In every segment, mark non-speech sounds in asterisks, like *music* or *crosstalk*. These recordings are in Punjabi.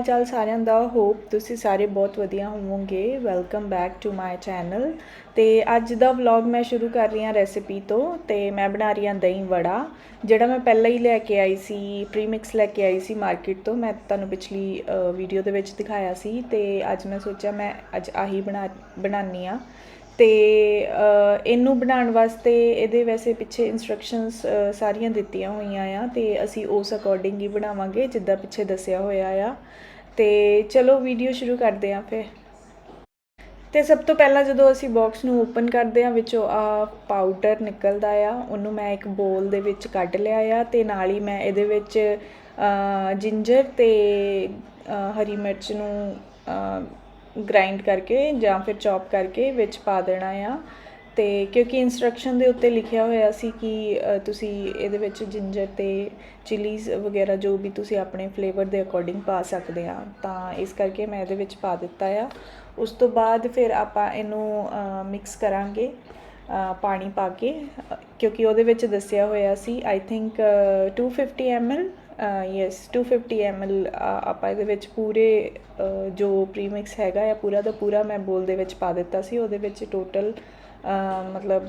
ਹਾਲ ਚਾਲ ਸਾਰਿਆਂ ਦਾ ਹੋਪ ਤੁਸੀਂ ਸਾਰੇ ਬਹੁਤ ਵਧੀਆ ਹੋਵੋਗੇ। Welcome back to my channel ਤੇ ਅੱਜ ਦਾ ਵਲੌਗ ਮੈਂ ਸ਼ੁਰੂ ਕਰ ਰਹੀ ਹਾਂ ਰੈਸਿਪੀ ਤੋਂ ਤੇ ਮੈਂ ਬਣਾ ਰਹੀ ਹਾਂ ਦਹੀਂ ਵੜਾ, ਜਿਹੜਾ ਮੈਂ ਪਹਿਲਾਂ ਹੀ ਲੈ ਕੇ ਆਈ ਸੀ ਪ੍ਰੀਮਿਕਸ ਲੈ ਕੇ ਆਈ ਸੀ ਮਾਰਕੀਟ ਤੋਂ। ਮੈਂ ਤੁਹਾਨੂੰ ਪਿਛਲੀ ਵੀਡੀਓ ਦੇ ਵਿੱਚ ਦਿਖਾਇਆ ਸੀ ਤੇ ਅੱਜ ਮੈਂ ਸੋਚਿਆ ਮੈਂ ਅੱਜ ਆਹੀ ਬਣਾ ਬਣਾਉਣੀ ਆ ਤੇ ਇਹਨੂੰ ਬਣਾਉਣ ਵਾਸਤੇ ਇਹਦੇ ਵੈਸੇ ਪਿੱਛੇ ਇਨਸਟਰਕਸ਼ਨਸ ਸਾਰੀਆਂ ਦਿੱਤੀਆਂ ਹੋਈਆਂ ਆ ਤੇ ਅਸੀਂ ਉਸ ਅਕੋਰਡਿੰਗ ਹੀ ਬਣਾਵਾਂਗੇ, ਜਿੱਦਾਂ ਪਿੱਛੇ ਦੱਸਿਆ ਹੋਇਆ ਆ। ਤੇ ਚਲੋ ਵੀਡੀਓ ਸ਼ੁਰੂ ਕਰਦੇ ਹਾਂ ਫਿਰ। ਤੇ ਸਭ ਤੋਂ ਪਹਿਲਾਂ ਜਦੋਂ ਅਸੀਂ ਬਾਕਸ ਨੂੰ ਓਪਨ ਕਰਦੇ ਹਾਂ, ਵਿੱਚੋਂ ਆ ਪਾਊਡਰ ਨਿਕਲਦਾ ਆ, ਉਹਨੂੰ ਮੈਂ ਇੱਕ ਬੋਲ ਦੇ ਵਿੱਚ ਕੱਢ ਲਿਆ ਆ ਤੇ ਨਾਲ ਹੀ ਮੈਂ ਇਹਦੇ ਵਿੱਚ ਜਿੰਜਰ ਤੇ ਹਰੀ ਮਿਰਚ ਨੂੰ ਗ੍ਰਾਈਂਡ ਕਰਕੇ ਜਾਂ ਫਿਰ ਚੌਪ ਕਰਕੇ ਵਿੱਚ ਪਾ ਦੇਣਾ ਆ। ਤੇ ਕਿਉਂਕਿ ਇਨਸਟਰਕਸ਼ਨ ਦੇ ਉੱਤੇ ਲਿਖਿਆ ਹੋਇਆ ਸੀ ਕਿ ਤੁਸੀਂ ਇਹਦੇ ਵਿੱਚ ਜਿੰਜਰ ਤੇ ਚਿਲੀਜ਼ ਵਗੈਰਾ ਜੋ ਵੀ ਤੁਸੀਂ ਆਪਣੇ ਫਲੇਵਰ ਦੇ ਅਕੋਰਡਿੰਗ ਪਾ ਸਕਦੇ ਆ, ਤਾਂ ਇਸ ਕਰਕੇ ਮੈਂ ਇਹਦੇ ਵਿੱਚ ਪਾ ਦਿੱਤਾ ਆ। ਉਸ ਤੋਂ ਬਾਅਦ ਫਿਰ ਆਪਾਂ ਇਹਨੂੰ ਮਿਕਸ ਕਰਾਂਗੇ ਪਾਣੀ ਪਾ ਕੇ, ਕਿਉਂਕਿ ਉਹਦੇ ਵਿੱਚ ਦੱਸਿਆ ਹੋਇਆ ਸੀ I think 250 ml yes 250 ml ਆਪਾਂ ਇਹਦੇ ਵਿੱਚ ਪੂਰੇ ਜੋ ਪ੍ਰੀਮਿਕਸ ਹੈਗਾ ਆ, ਪੂਰਾ ਦਾ ਪੂਰਾ ਮੈਂ ਬੋਲ ਦੇ ਵਿੱਚ ਪਾ ਦਿੱਤਾ ਸੀ, ਉਹਦੇ ਵਿੱਚ ਟੋਟਲ ਮਤਲਬ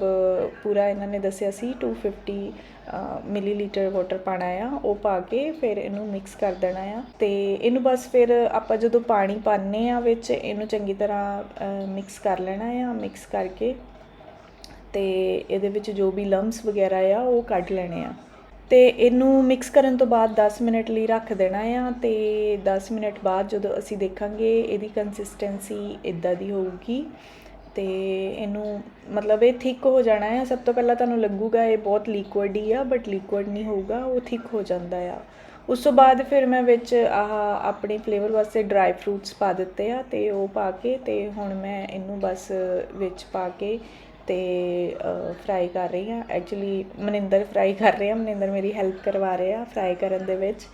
ਪੂਰਾ ਇਹਨਾਂ ਨੇ ਦੱਸਿਆ ਸੀ 250 ਮਿਲੀਲੀਟਰ ਵਾਟਰ ਪਾਣਾ ਆ, ਉਹ ਪਾ ਕੇ ਫਿਰ ਇਹਨੂੰ ਮਿਕਸ ਕਰ ਦੇਣਾ ਆ। ਤੇ ਇਹਨੂੰ ਬਸ ਫਿਰ ਆਪਾਂ ਜਦੋਂ ਪਾਣੀ ਪਾਣੇ ਆ ਵਿੱਚ, ਇਹਨੂੰ ਚੰਗੀ ਤਰ੍ਹਾਂ ਮਿਕਸ ਕਰ ਲੈਣਾ ਆ ਮਿਕਸ ਕਰਕੇ। ਤੇ ਇਹਦੇ ਵਿੱਚ ਜੋ ਵੀ ਲੰਮਸ ਵਗੈਰਾ ਆ, ਉਹ ਕੱਢ ਲੈਣੇ ਆ। ਤੇ ਇਹਨੂੰ ਮਿਕਸ ਕਰਨ ਤੋਂ ਬਾਅਦ 10 ਮਿੰਟ ਲਈ ਰੱਖ ਦੇਣਾ ਆ ਤੇ 10 ਮਿੰਟ ਬਾਅਦ ਜਦੋਂ ਅਸੀਂ ਦੇਖਾਂਗੇ, ਇਹਦੀ ਕੰਸਿਸਟੈਂਸੀ ਇਦਾਂ ਦੀ ਹੋਊਗੀ। ਅਤੇ ਇਹਨੂੰ ਮਤਲਬ ਇਹ ਥਿੱਕ ਹੋ ਜਾਣਾ ਹੈ ਸਭ ਤੋਂ ਪਹਿਲਾਂ ਤੁਹਾਨੂੰ ਲੱਗੂਗਾ ਇਹ ਬਹੁਤ ਲਿਕੁਇਡ ਹੀ ਆ ਬਟ ਲਿਕੁਇਡ ਨਹੀਂ ਹੋਊਗਾ, ਉਹ ਥਿੱਕ ਹੋ ਜਾਂਦਾ ਆ। ਉਸ ਤੋਂ ਬਾਅਦ ਫਿਰ ਮੈਂ ਵਿੱਚ ਆਹ ਆਪਣੇ ਫਲੇਵਰ ਵਾਸਤੇ ਡਰਾਈ ਫਰੂਟਸ ਪਾ ਦਿੱਤੇ ਆ ਤੇ ਉਹ ਪਾ ਕੇ ਤੇ ਹੁਣ ਮੈਂ ਇਹਨੂੰ ਬਸ ਵਿੱਚ ਪਾ ਕੇ ਤੇ ਫਰਾਈ ਕਰ ਰਹੀ ਹਾਂ। ਐਕਚੁਅਲੀ ਮਨਿੰਦਰ ਫਰਾਈ ਕਰ ਰਿਹਾ, ਮਨਿੰਦਰ ਮੇਰੀ ਹੈਲਪ ਕਰਵਾ ਰਹੇ ਆ ਫਰਾਈ ਕਰਨ ਦੇ ਵਿੱਚ।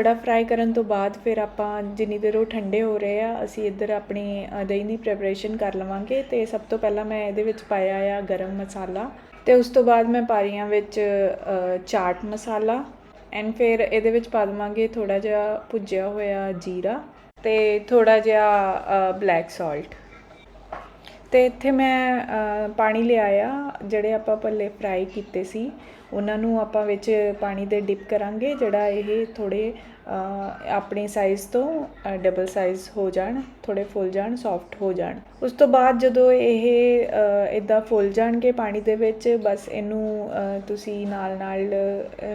ਹਾਂਜੀ ਫਰਾਈ ਕਰਨ ਤੋਂ ਬਾਅਦ ਫਿਰ ਆਪਾਂ ਜਿੰਨੀ ਦੇਰ ਉਹ ਠੰਡੇ ਹੋ ਰਹੇ ਆ, ਅਸੀਂ ਇੱਧਰ ਆਪਣੀ ਦਹੀਂ ਦੀ ਪ੍ਰੈਪਰੇਸ਼ਨ ਕਰ ਲਵਾਂਗੇ ਤੇ ਸਭ ਤੋਂ ਪਹਿਲਾਂ ਮੈਂ ਇਹਦੇ ਵਿੱਚ ਪਾਇਆ ਆ ਗਰਮ ਮਸਾਲਾ ਤੇ ਉਸ ਤੋਂ ਬਾਅਦ ਮੈਂ ਪਾ ਰਹੀ ਹਾਂ ਵਿੱਚ ਚਾਟ ਮਸਾਲਾ ਐਂਡ ਫਿਰ ਇਹਦੇ ਵਿੱਚ ਪਾ ਦਵਾਂਗੇ ਥੋੜਾ ਜਿਹਾ ਭੁੱਜਿਆ ਹੋਇਆ ਜੀਰਾ ਤੇ ਥੋੜਾ ਜਿਹਾ ਬਲੈਕ ਸਾਲਟ ਤੇ ਇੱਥੇ ਮੈਂ ਪਾਣੀ ਲਿਆਇਆ ਜਿਹੜੇ ਆਪਾਂ ਪੱਲੇ ਫਰਾਈ ਕੀਤੇ ਸੀ। ਉਹਨਾਂ ਨੂੰ ਆਪਾਂ ਵਿੱਚ ਪਾਣੀ ਦੇ ਡਿਪ ਕਰਾਂਗੇ ਜਿਹੜਾ ਇਹ ਥੋੜ੍ਹੇ ਆਪਣੇ ਸਾਈਜ਼ ਤੋਂ ਡਬਲ ਸਾਈਜ਼ ਹੋ ਜਾਣ ਥੋੜੇ ਫੁੱਲ ਜਾਣ ਸੌਫਟ ਹੋ ਜਾਣ। ਉਸ ਤੋਂ ਬਾਅਦ ਜਦੋਂ ਇਹ ਇਦਾਂ ਫੁੱਲ ਜਾਣਗੇ ਪਾਣੀ ਦੇ ਵਿੱਚ, ਬਸ ਇਹਨੂੰ ਤੁਸੀਂ ਨਾਲ ਨਾਲ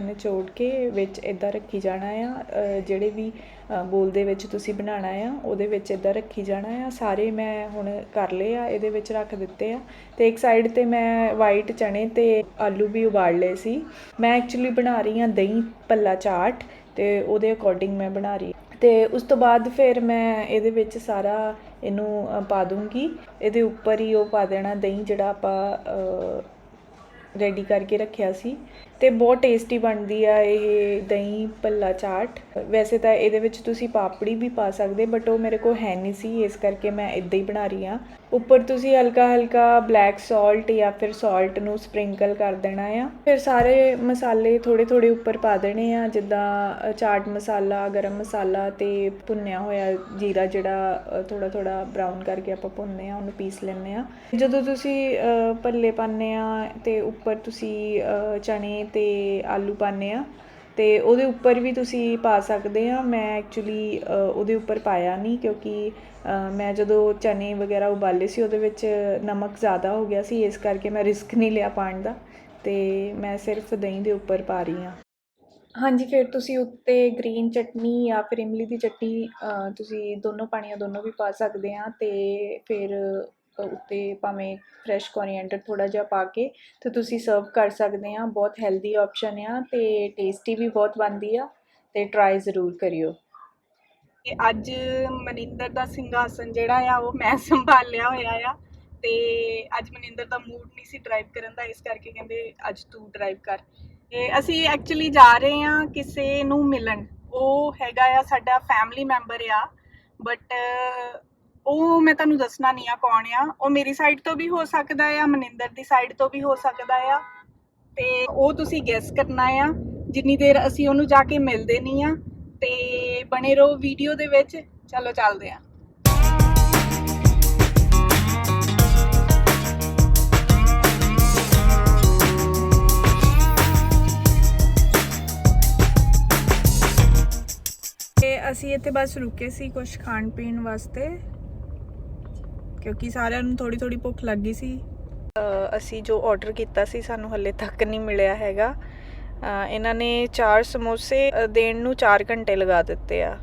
ਨਿਚੋੜ ਕੇ ਵਿੱਚ ਇਦਾਂ ਰੱਖੀ ਜਾਣਾ ਆ ਜਿਹੜੇ ਵੀ ਬੋਲ ਦੇ ਵਿੱਚ ਤੁਸੀਂ ਬਣਾਉਣਾ ਆ, ਉਹਦੇ ਵਿੱਚ ਇਦਾਂ ਰੱਖੀ ਜਾਣਾ ਆ। ਸਾਰੇ ਮੈਂ ਹੁਣ ਕਰ ਲਏ ਆ, ਇਹਦੇ ਵਿੱਚ ਰੱਖ ਦਿੱਤੇ ਆ। ਤੇ ਇੱਕ ਸਾਈਡ ਤੇ ਮੈਂ ਵਾਈਟ ਚਣੇ ਤੇ ਆਲੂ ਵੀ ਉਬਾਲ ਲਏ ਸੀ। ਮੈਂ ਐਕਚੁਅਲੀ ਬਣਾ ਰਹੀ ਹਾਂ ਦਹੀਂ ਭੱਲਾ ਚਾਟ। ਤੇ ਉਹਦੇ ਅਕੋਰਡਿੰਗ ਮੈਂ ਬਣਾ ਰਹੀ ਤੇ ਉਸ ਤੋਂ ਬਾਅਦ ਫਿਰ ਮੈਂ ਇਹਦੇ ਵਿੱਚ ਸਾਰਾ ਇਹਨੂੰ ਪਾ ਦੂੰਗੀ। ਇਹਦੇ ਉੱਪਰ ਹੀ ਉਹ ਪਾ ਦੇਣਾ ਦਹੀਂ ਜਿਹੜਾ ਆਪਾਂ ਰੈਡੀ ਕਰਕੇ ਰੱਖਿਆ ਸੀ। ਤੇ ਬਹੁਤ ਟੇਸਟੀ ਬਣਦੀ ਆ ਇਹ ਦਹੀਂ ਭੱਲਾ ਚਾਟ। ਵੈਸੇ ਤਾਂ ਇਹਦੇ ਵਿੱਚ ਤੁਸੀਂ ਪਾਪੜੀ ਵੀ ਪਾ ਸਕਦੇ ਬਟ ਉਹ ਮੇਰੇ ਕੋਲ ਹੈ ਨਹੀਂ ਸੀ, ਇਸ ਕਰਕੇ ਮੈਂ ਇਦਾਂ ਹੀ ਬਣਾ ਰਹੀ ਆ ਉੱਪਰ ਤੁਸੀਂ ਹਲਕਾ ਹਲਕਾ ਬਲੈਕ ਸਾਲਟ ਜਾਂ ਫਿਰ ਸਾਲਟ ਨੂੰ ਸਪ੍ਰਿੰਕਲ ਕਰ ਦੇਣਾ ਆ। ਫਿਰ ਸਾਰੇ ਮਸਾਲੇ ਥੋੜੇ ਥੋੜੇ ਉੱਪਰ ਪਾ ਦੇਣੇ ਆ, ਜਿੱਦਾਂ ਚਾਟ ਮਸਾਲਾ, ਗਰਮ ਮਸਾਲਾ ਤੇ ਭੁੰਨਿਆ ਹੋਇਆ ਜੀਰਾ ਜਿਹੜਾ ਥੋੜਾ ਥੋੜਾ ਬਰਾਊਨ ਕਰਕੇ ਆਪਾਂ ਭੁੰਨਦੇ ਆ, ਉਹਨੂੰ ਪੀਸ ਲੈਂਦੇ ਆ। ਜਦੋਂ ਤੁਸੀਂ ਭੱਲੇ ਪਾਉਂਦੇ ਆ ਤੇ ਉੱਪਰ ਤੁਸੀਂ ਚਣੇ ਚਨੇ ਤੇ ਆਲੂ ਪਾਉਂਦੇ ਆ ਅਤੇ ਉਹਦੇ ਉੱਪਰ ਵੀ ਤੁਸੀਂ ਪਾ ਸਕਦੇ ਆ। ਮੈਂ ਐਕਚੁਅਲੀ ਉਹਦੇ ਉੱਪਰ ਪਾਇਆ ਨਹੀਂ ਕਿਉਂਕਿ ਮੈਂ ਜਦੋਂ ਚਨੇ ਵਗੈਰਾ ਉਬਾਲੇ ਸੀ, ਉਹਦੇ ਵਿੱਚ ਨਮਕ ਜ਼ਿਆਦਾ ਹੋ ਗਿਆ ਸੀ, ਇਸ ਕਰਕੇ ਮੈਂ ਰਿਸਕ ਨਹੀਂ ਲਿਆ ਪਾਣ ਦਾ। ਤੇ ਮੈਂ ਸਿਰਫ ਦਹੀਂ ਦੇ ਉੱਪਰ ਪਾ ਰਹੀ ਹਾਂ। ਹਾਂਜੀ, ਫਿਰ ਤੁਸੀਂ ਉੱਤੇ ਗ੍ਰੀਨ ਚਟਨੀ ਜਾਂ ਫਿਰ ਇਮਲੀ ਦੀ ਚਟਨੀ ਤੁਸੀਂ ਦੋਨੋਂ ਪਾਣੀਆਂ ਦੋਨੋਂ ਵੀ ਪਾ ਸਕਦੇ ਆ। ਤੇ ਫਿਰ ਉੱਤੇ ਭਾਵੇਂ ਫਰੈਸ਼ ਕੋਰੀਐਂਡਰ ਥੋੜਾ ਜਿਹਾ ਪਾ ਕੇ ਤੇ ਤੁਸੀਂ ਸਰਵ ਕਰ ਸਕਦੇ ਆ ਬਹੁਤ ਹੈਲਦੀ ਆਪਸ਼ਨ ਆ ਤੇ ਟੇਸਟੀ ਵੀ ਬਹੁਤ ਬਣਦੀ ਆ ਤੇ ਟਰਾਈ ਜ਼ਰੂਰ ਕਰਿਓ। ਤੇ ਅੱਜ ਮਨਿੰਦਰ ਦਾ ਸਿੰਘਾਸਨ ਜਿਹੜਾ ਆ, ਉਹ ਮੈਂ ਸੰਭਾਲਿਆ ਹੋਇਆ ਆ ਤੇ ਅੱਜ ਮਨਿੰਦਰ ਦਾ ਮੂਡ ਨਹੀਂ ਸੀ ਡਰਾਈਵ ਕਰਨ ਦਾ, ਇਸ ਕਰਕੇ ਕਹਿੰਦੇ ਅੱਜ ਤੂੰ ਡਰਾਈਵ ਕਰ। ਤੇ ਅਸੀਂ ਐਕਚੁਅਲੀ ਜਾ ਰਹੇ ਹਾਂ ਕਿਸੇ ਨੂੰ ਮਿਲਣ। ਉਹ ਹੈਗਾ ਆ, ਸਾਡਾ ਫੈਮਿਲੀ ਮੈਂਬਰ ਆ ਬਟ ਉਹ ਮੈਂ ਤੁਹਾਨੂੰ ਦੱਸਣਾ ਨਹੀਂ ਆ ਕੌਣ ਆ। ਉਹ ਮੇਰੀ ਸਾਈਡ ਤੋਂ ਵੀ ਹੋ ਸਕਦਾ ਆ, ਮਨਿੰਦਰ ਦੀ ਸਾਈਡ ਤੋਂ ਵੀ ਹੋ ਸਕਦਾ ਆ। ਤੇ ਉਹ ਤੁਸੀਂ ਗੈਸ ਕਰਨਾ ਆ, ਜਿੰਨੀ ਦੇਰ ਅਸੀਂ ਉਹਨੂੰ ਜਾ ਕੇ ਮਿਲਦੇ ਨਹੀਂ ਆ। ਤੇ ਬਣੇ ਰਹੋ ਵੀਡੀਓ ਦੇ ਵਿੱਚ। ਚਲੋ ਚੱਲਦੇ ਆ। ਤੇ ਅਸੀਂ ਇੱਥੇ ਬਸ ਰੁਕੇ ਸੀ ਕੁਝ ਖਾਣ ਪੀਣ ਵਾਸਤੇ। ਕਿਉਂਕਿ ਸਾਰਿਆਂ ਨੂੰ ਥੋੜੀ ਥੋੜੀ ਭੁੱਖ ਲੱਗ ਗਈ ਸੀ। ਅਸੀਂ ਜੋ ਆਰਡਰ ਕੀਤਾ ਸੀ ਸਾਨੂੰ ਹੱਲੇ ਤੱਕ ਨਹੀਂ ਮਿਲਿਆ ਹੈਗਾ। ਇਹਨਾਂ ਨੇ ਚਾਰ ਸਮੋਸੇ ਦੇਣ ਨੂੰ 4 ਘੰਟੇ ਲਗਾ ਦਿੱਤੇ ਆ।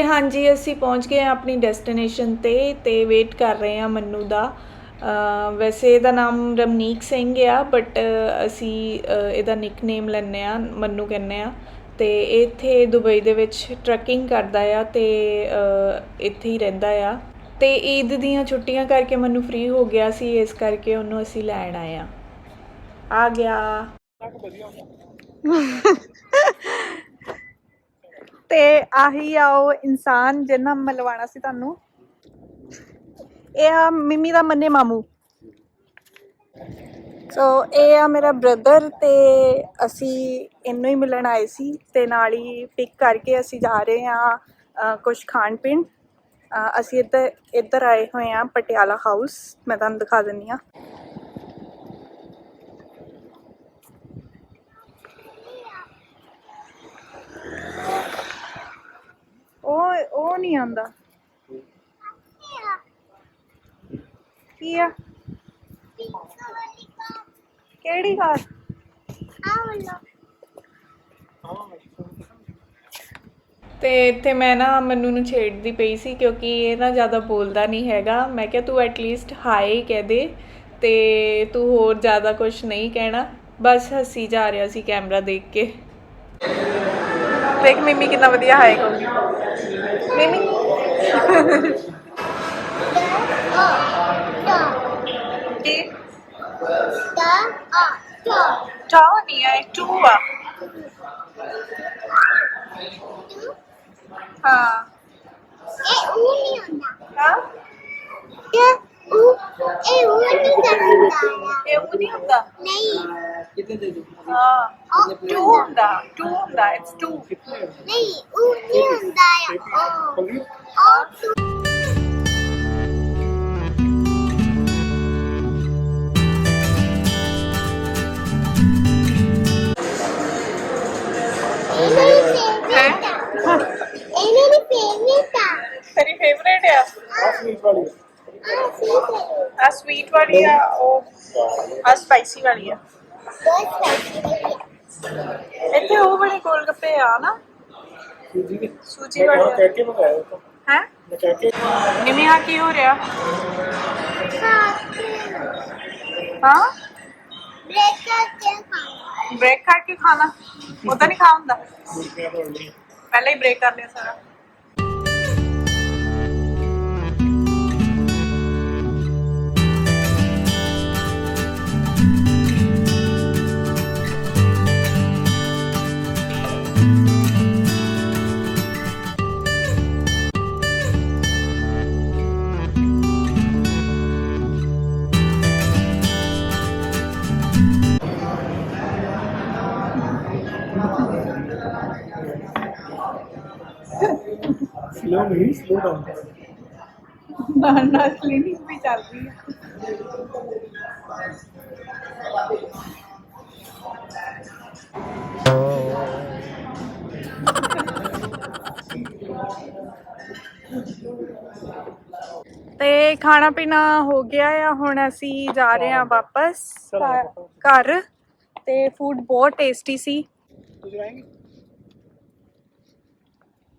ਤੇ ਹਾਂਜੀ ਅਸੀਂ ਪਹੁੰਚ ਗਏ ਹਾਂ ਆਪਣੀ ਡੈਸਟੀਨੇਸ਼ਨ ਤੇ ਤੇ ਵੇਟ ਕਰ ਰਹੇ ਹਾਂ ਮੰਨੂ ਦਾ। ਅ, ਵੈਸੇ ਇਹਦਾ ਨਾਮ ਰਮਨੀਕ ਸਿੰਘ ਆ ਬਟ ਅਸੀਂ ਇਹਦਾ ਨਿਕਨੇਮ ਲੈਂਦੇ ਆ ਮੰਨੂ ਕਹਿੰਦੇ ਆ ਤੇ ਇਹ ਇੱਥੇ ਦੁਬਈ ਦੇ ਵਿੱਚ ਟਰੱਕਿੰਗ ਕਰਦਾ ਆ ਤੇ ਅ, ਇੱਥੇ ਹੀ ਰਹਿੰਦਾ ਆ। ਤੇ ਈਦ ਦੀਆਂ ਛੁੱਟੀਆਂ ਕਰਕੇ ਮੈਨੂੰ ਫ੍ਰੀ ਹੋ ਗਿਆ ਸੀ ਇਸ ਕਰਕੇ ਉਹਨੂੰ ਅਸੀਂ ਲੈਣ ਆਏ ਆ ਆ ਗਿਆ। *laughs* ਤੇ ਆਹੀ ਆ ਉਹ ਇਨਸਾਨ ਜਿਹਨਾਂ ਮਿਲਵਾਣਾ ਸੀ ਤੁਹਾਨੂੰ। ਇਹ ਆ ਮਿਮੀ ਦਾ ਮੰਨੇ ਮਾਮੂ। ਸੋ ਇਹ ਆ ਮੇਰਾ ਬ੍ਰਦਰ ਤੇ ਅਸੀਂ ਇਹਨੂੰ ਹੀ ਮਿਲਣ ਆਏ ਸੀ ਤੇ ਨਾਲ ਹੀ ਪਿਕ ਕਰਕੇ ਅਸੀਂ ਜਾ ਰਹੇ ਆ ਕੁਝ ਖਾਣ ਪੀਣ। ਅਸੀਂ ਇੱਧਰ ਇੱਧਰ ਆਏ ਹੋਏ ਆ ਪਟਿਆਲਾ ਹਾਊਸ ਮੈਂ ਤੁਹਾਨੂੰ ਦਿਖਾ ਦਿੰਨੀ ਆ ਉਹ ਉਹ ਨਹੀਂ ਆਂਦਾ ਕੀ ਆ? ਕਿਹੜੀ ਕਾਰ? ਤੇ ਇੱਥੇ ਮੈਂ ਨਾ ਮੰਨੂ ਨੂੰ ਛੇੜਦੀ ਪਈ ਸੀ ਕਿਉਂਕਿ ਇਹ ਨਾ ਜ਼ਿਆਦਾ ਬੋਲਦਾ ਨਹੀਂ ਹੈਗਾ। ਮੈਂ ਕਿਹਾ ਤੂੰ ਐਟਲੀਸਟ ਹਾਈ ਕਹਿ ਦੇ ਤੇ ਤੂੰ ਹੋਰ ਜ਼ਿਆਦਾ ਕੁਝ ਨਹੀਂ ਕਹਿਣਾ। ਬਸ ਹੱਸੀ ਜਾ ਰਿਹਾ ਸੀ ਕੈਮਰਾ ਦੇਖ ਕੇ। ਦੇਖ, ਮਿਮੀ ਕਿੰਨਾ ਵਧੀਆ ਹਾਏ ਕਹੂਗੀ ਮਿਮੀ ਕੀ ਚਾਹ ਨਹੀਂ ਹੈ ਟੂ ਆ ਹਾਂ ਹਾਂ ਇਹ ਉਹ ਨਹੀਂ ਹੁੰਦਾ ਹਾਂ? ਟੂ ਹੁੰਦਾ ਟੂ ਹੁੰਦਾ ਇਟਸ ਟੂ ਤੇਰੀ ਫੇਵਰੇਟ ਆ? ਆ। ਸਵੀਟ ਵਾਲੀ ਆ ਉਹ ਆ ਸਪਾਈਸੀ ਵਾਲੀ ਆ। ਇੱਥੇ ਉਹ ਬੜੇ ਗੋਲ ਗੱਪੇ ਆ ਨਾ। ਸੂਜੀ ਵਾਲੀ ਹੈ? ਨਿਮੀ ਆ ਕੀ ਹੋ ਰਿਹਾ? ਹਾਂ? ਬ੍ਰੇਕ ਕਰਕੇ ਖਾਣਾ? ਉਹਦਾ ਨਹੀਂ ਖਾ ਹੁੰਦਾ। ਪਹਿਲਾਂ ਹੀ ਬ੍ਰੇਕ ਕਰ ਲਿਆ ਸਾਰਾ। slow नहीं slow down ਨਾ ਨਾ ਕਲੀਨਿਕ ਵੀ ਚੱਲ ਰਹੀ ਹੈ ਤੇ ਖਾਣਾ ਪੀਣਾ ਹੋ ਗਿਆ ਆ ਹੁਣ ਅਸੀਂ ਜਾ ਰਹੇ ਹਾਂ ਵਾਪਸ ਘ- ਘਰ ਤੇ ਫੂਡ ਬਹੁਤ ਟੇਸਟੀ ਸੀ तो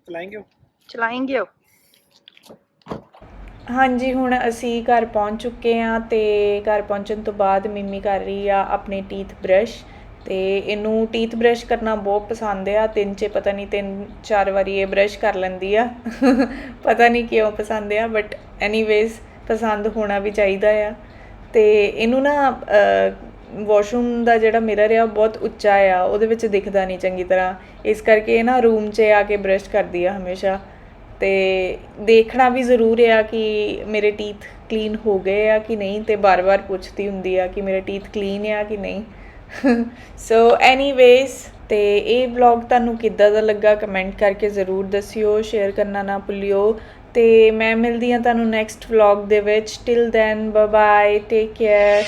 चलाएंगे ਚਲਾਏਂਗੇ ਉਹ? ਹਾਂਜੀ, ਹੁਣ ਅਸੀਂ ਘਰ ਪਹੁੰਚ ਚੁੱਕੇ ਆ ਤੇ ਘਰ ਪਹੁੰਚਣ ਤੋਂ ਬਾਅਦ ਮਿੰਮੀ ਕਰ ਰਹੀ ਆ ਆਪਣੇ ਟੀਥ ਬ੍ਰਸ਼ ਤੇ ਇਹਨੂੰ ਟੀਥ ਬ੍ਰਸ਼ ਕਰਨਾ ਬਹੁਤ ਪਸੰਦ ਆ। ਤਿੰਨ ਚੇ ਪਤਾ ਨਹੀਂ ਤਿੰਨ ਚਾਰ ਵਾਰੀ ਇਹ ਬ੍ਰਸ਼ ਕਰ ਲੈਂਦੀ ਆ। *laughs* ਪਤਾ ਨਹੀਂ ਕਿਉਂ ਪਸੰਦ ਆ ਬਟ ਐਨੀਵੇਜ਼ ਪਸੰਦ ਹੋਣਾ ਵੀ ਚਾਹੀਦਾ ਆ। ਤੇ ਇਹਨੂੰ ਨਾ ਵਾਸ਼ਰੂਮ ਦਾ ਜਿਹੜਾ ਮਿਰਰ ਆ ਬਹੁਤ ਉੱਚਾ ਆ, ਉਹਦੇ ਵਿੱਚ ਦਿਖਦਾ ਨਹੀਂ ਚੰਗੀ ਤਰ੍ਹਾਂ। ਇਸ ਕਰਕੇ ਇਹ ਨਾ ਰੂਮ 'ਚ ਆ ਕੇ ਬ੍ਰਸ਼ ਕਰਦੀ ਆ ਹਮੇਸ਼ਾ। ਤੇ ਦੇਖਣਾ ਵੀ ਜ਼ਰੂਰ ਆ ਕਿ ਮੇਰੇ ਟੀਥ ਕਲੀਨ ਹੋ ਗਏ ਆ ਕਿ ਨਹੀਂ ਤੇ ਬਾਰ-ਬਾਰ ਪੁੱਛਦੀ ਹੁੰਦੀ ਆ ਕਿ ਮੇਰੇ ਟੀਥ ਕਲੀਨ ਆ ਕਿ ਨਹੀਂ। *laughs* ਸੋ ਐਨੀਵੇਜ਼ ਤੇ ਇਹ ਵਲੌਗ ਤੁਹਾਨੂੰ ਕਿੱਦਾਂ ਦਾ ਲੱਗਾ ਕਮੈਂਟ ਕਰਕੇ ਜ਼ਰੂਰ ਦੱਸਿਓ ਸ਼ੇਅਰ ਕਰਨਾ ਨਾ ਭੁੱਲਿਓ। ਤੇ ਮੈਂ ਮਿਲਦੀ ਹਾਂ ਤੁਹਾਨੂੰ ਨੈਕਸਟ ਵਲੌਗ ਦੇ ਵਿੱਚ। Till then bye bye take care